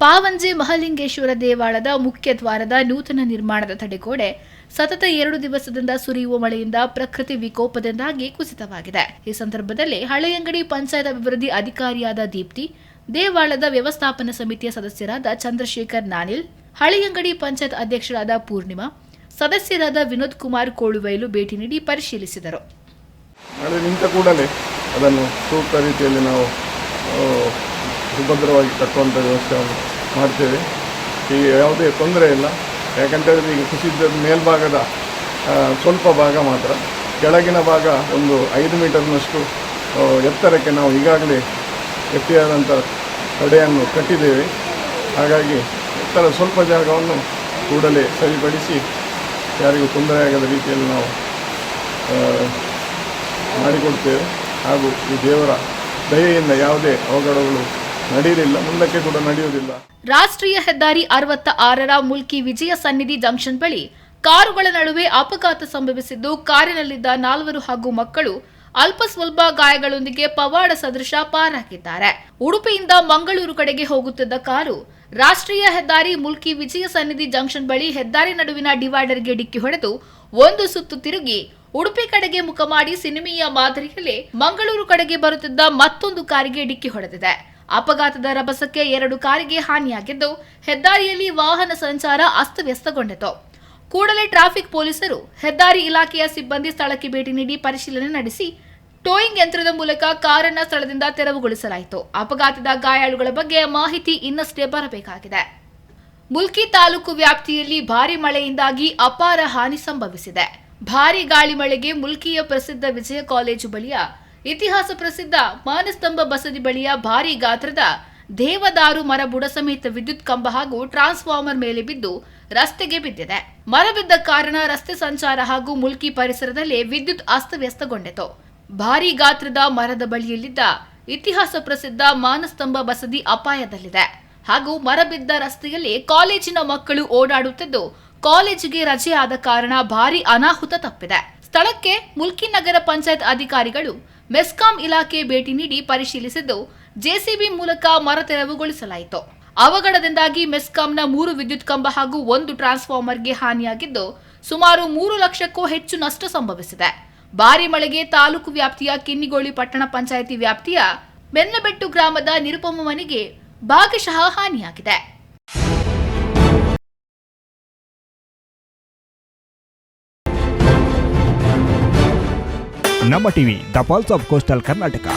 ಪಾವಂಜೆ ಮಹಾಲಿಂಗೇಶ್ವರ ದೇವಾಲಯದ ಮುಖ್ಯ ದ್ವಾರದ ನೂತನ ನಿರ್ಮಾಣದ ತಡೆಗೋಡೆ ಸತತ ಎರಡು ದಿವಸದಿಂದ ಸುರಿಯುವ ಮಳೆಯಿಂದ ಪ್ರಕೃತಿ ವಿಕೋಪದಿಂದಾಗಿ ಕುಸಿತವಾಗಿದೆ. ಈ ಸಂದರ್ಭದಲ್ಲಿ ಹಳೆಯಂಗಡಿ ಪಂಚಾಯತ್ ಅಭಿವೃದ್ಧಿ ಅಧಿಕಾರಿಯಾದ ದೀಪ್ತಿ, ದೇವಾಲಯದ ವ್ಯವಸ್ಥಾಪನಾ ಸಮಿತಿಯ ಸದಸ್ಯರಾದ ಚಂದ್ರಶೇಖರ್ ನಾನಿಲ್, ಹಳೆಯಂಗಡಿ ಪಂಚಾಯತ್ ಅಧ್ಯಕ್ಷರಾದ ಪೂರ್ಣಿಮಾ, ಸದಸ್ಯರಾದ ವಿನೋದ್ ಕುಮಾರ್ ಕೋಳುವೈಲು ಭೇಟಿ ನೀಡಿ ಪರಿಶೀಲಿಸಿದರು. ಅದನ್ನು ಸೂಕ್ತ ರೀತಿಯಲ್ಲಿ ನಾವು ಸುಭದ್ರವಾಗಿ ಕಟ್ಟುವಂಥ ವ್ಯವಸ್ಥೆಯನ್ನು ಮಾಡ್ತೇವೆ. ಈಗ ಯಾವುದೇ ತೊಂದರೆ ಇಲ್ಲ. ಯಾಕಂತೇಳಿದ್ರೆ ಈಗ ಕುಸಿದ ಮೇಲ್ಭಾಗದ ಸ್ವಲ್ಪ ಭಾಗ ಮಾತ್ರ. ಕೆಳಗಿನ ಭಾಗ ಒಂದು ಐದು ಮೀಟರ್ನಷ್ಟು ಎತ್ತರಕ್ಕೆ ನಾವು ಈಗಾಗಲೇ ಗಟ್ಟಿಯಾದಂಥ ತಡೆಯನ್ನು ಕಟ್ಟಿದ್ದೇವೆ. ಹಾಗಾಗಿ ಎತ್ತರ ಸ್ವಲ್ಪ ಜಾಗವನ್ನು ಕೂಡಲೇ ಸರಿಪಡಿಸಿ ಯಾರಿಗೂ ತೊಂದರೆಯಾಗದ ರೀತಿಯಲ್ಲಿ ನಾವು ಮಾಡಿಕೊಡ್ತೇವೆ. ಹಾಗೂ ಈ ದೇವರ ದಯೆಯಿಂದ ಯಾವುದೇ ಅವಘಡಗಳು ನಡೆಯಲಿಲ್ಲ ಮುಂದಕ್ಕೆ ಕೂಡ ನಡೆಯುವುದಿಲ್ಲ. ರಾಷ್ಟ್ರೀಯ ಹೆದ್ದಾರಿ ಅರವತ್ತ ಆರರ ಮುಲ್ಕಿ ವಿಜಯ ಸನ್ನಿಧಿ ಜಂಕ್ಷನ್ ಬಳಿ ಕಾರುಗಳ ನಡುವೆ ಅಪಘಾತ ಸಂಭವಿಸಿದ್ದು, ಕಾರಿನಲ್ಲಿದ್ದ ನಾಲ್ವರು ಹಾಗೂ ಮಕ್ಕಳು ಅಲ್ಪ ಸ್ವಲ್ಪ ಗಾಯಗಳೊಂದಿಗೆ ಪವಾಡ ಸದೃಶ ಪಾರಾಗಿದ್ದಾರೆ. ಉಡುಪಿಯಿಂದ ಮಂಗಳೂರು ಕಡೆಗೆ ಹೋಗುತ್ತಿದ್ದ ಕಾರು ರಾಷ್ಟ್ರೀಯ ಹೆದ್ದಾರಿ ಮುಲ್ಕಿ ವಿಜಯ ಸನ್ನಿಧಿ ಜಂಕ್ಷನ್ ಬಳಿ ಹೆದ್ದಾರಿ ನಡುವಿನ ಡಿವೈಡರ್ಗೆ ಡಿಕ್ಕಿ ಹೊಡೆದು ಒಂದು ಸುತ್ತು ತಿರುಗಿ ಉಡುಪಿ ಕಡೆಗೆ ಮುಖ ಮಾಡಿ ಸಿನಿಮೆಯ ಮಾದರಿಯಲ್ಲಿ ಮಂಗಳೂರು ಕಡೆಗೆ ಬರುತ್ತಿದ್ದ ಮತ್ತೊಂದು ಕಾರಿಗೆ ಡಿಕ್ಕಿ ಹೊಡೆದಿದೆ. ಅಪಘಾತದ ರಭಸಕ್ಕೆ ಎರಡು ಕಾರಿಗೆ ಹಾನಿಯಾಗಿದ್ದು, ಹೆದ್ದಾರಿಯಲ್ಲಿ ವಾಹನ ಸಂಚಾರ ಅಸ್ತವ್ಯಸ್ತಗೊಂಡಿತು. ಕೂಡಲೇ ಟ್ರಾಫಿಕ್ ಪೊಲೀಸರು ಹೆದ್ದಾರಿ ಇಲಾಖೆಯ ಸಿಬ್ಬಂದಿ ಸ್ಥಳಕ್ಕೆ ಭೇಟಿ ನೀಡಿ ಪರಿಶೀಲನೆ ನಡೆಸಿ, ಟೋಯಿಂಗ್ ಯಂತ್ರದ ಮೂಲಕ ಕಾರನ್ನ ಸ್ಥಳದಿಂದ ತೆರವುಗೊಳಿಸಲಾಯಿತು. ಅಪಘಾತದ ಗಾಯಾಳುಗಳ ಬಗ್ಗೆ ಮಾಹಿತಿ ಇನ್ನಷ್ಟೇ ಬರಬೇಕಾಗಿದೆ. ಮುಲ್ಕಿ ತಾಲೂಕು ವ್ಯಾಪ್ತಿಯಲ್ಲಿ ಭಾರಿ ಮಳೆಯಿಂದಾಗಿ ಅಪಾರ ಹಾನಿ ಸಂಭವಿಸಿದೆ. ಭಾರಿ ಗಾಳಿ ಮಳೆಗೆ ಮುಲ್ಕಿಯ ಪ್ರಸಿದ್ಧ ವಿಜಯ ಕಾಲೇಜು ಬಳಿಯ ಇತಿಹಾಸ ಪ್ರಸಿದ್ಧ ಮಾನಸ್ತಂಭ ಬಸದಿ ಬಳಿಯ ಭಾರಿ ಗಾತ್ರದ ದೇವದಾರು ಮರ ಬುಡ ಸಮೇತ ವಿದ್ಯುತ್ ಕಂಬ ಹಾಗೂ ಟ್ರಾನ್ಸ್ಫಾರ್ಮರ್ ಮೇಲೆ ಬಿದ್ದು ರಸ್ತೆಗೆ ಬಿದ್ದಿದೆ. ಮರ ಬಿದ್ದ ಕಾರಣ ರಸ್ತೆ ಸಂಚಾರ ಹಾಗೂ ಮುಲ್ಕಿ ಪರಿಸರದಲ್ಲಿ ವಿದ್ಯುತ್ ಅಸ್ತವ್ಯಸ್ತಗೊಂಡಿತು. ಭಾರಿ ಗಾತ್ರದ ಮರದ ಬಳಿಯಲ್ಲಿದ್ದ ಇತಿಹಾಸ ಪ್ರಸಿದ್ಧ ಮಾನಸ್ತಂಭ ಬಸದಿ ಅಪಾಯದಲ್ಲಿದೆ. ಹಾಗೂ ಮರ ಬಿದ್ದ ರಸ್ತೆಯಲ್ಲಿ ಕಾಲೇಜಿನ ಮಕ್ಕಳು ಓಡಾಡುತ್ತಿದ್ದು, ಕಾಲೇಜಿಗೆ ರಜೆ ಆದ ಕಾರಣ ಭಾರಿ ಅನಾಹುತ ತಪ್ಪಿದೆ. ಸ್ಥಳಕ್ಕೆ ಮುಲ್ಕಿ ನಗರ ಪಂಚಾಯತ್ ಅಧಿಕಾರಿಗಳು ಮೆಸ್ಕಾಂ ಇಲಾಖೆ ಭೇಟಿ ನೀಡಿ ಪರಿಶೀಲಿಸಿದ್ದು ಜೆಸಿಬಿ ಮೂಲಕ ಮರ ತೆರವುಗೊಳಿಸಲಾಯಿತು ಅವಘಡದಿಂದಾಗಿ ಮೆಸ್ಕಾಂನ ಮೂರು ವಿದ್ಯುತ್ ಕಂಬ ಹಾಗೂ ಒಂದು ಟ್ರಾನ್ಸ್ಫಾರ್ಮರ್ಗೆ ಹಾನಿಯಾಗಿದ್ದು ಸುಮಾರು ಮೂರು ಲಕ್ಷಕ್ಕೂ ಹೆಚ್ಚು ನಷ್ಟ ಸಂಭವಿಸಿದೆ. ಭಾರಿ ಮಳೆಗೆ ತಾಲೂಕು ವ್ಯಾಪ್ತಿಯ ಕಿನ್ನಿಗೋಳಿ ಪಟ್ಟಣ ಪಂಚಾಯಿತಿ ವ್ಯಾಪ್ತಿಯ ಬೆನ್ನಬೆಟ್ಟು ಗ್ರಾಮದ ನಿರುಪಮ ಮನೆಗೆ ಭಾಗಶಃ ಹಾನಿಯಾಗಿದೆ. ನಮ್ಮ TV the pulse of coastal Karnataka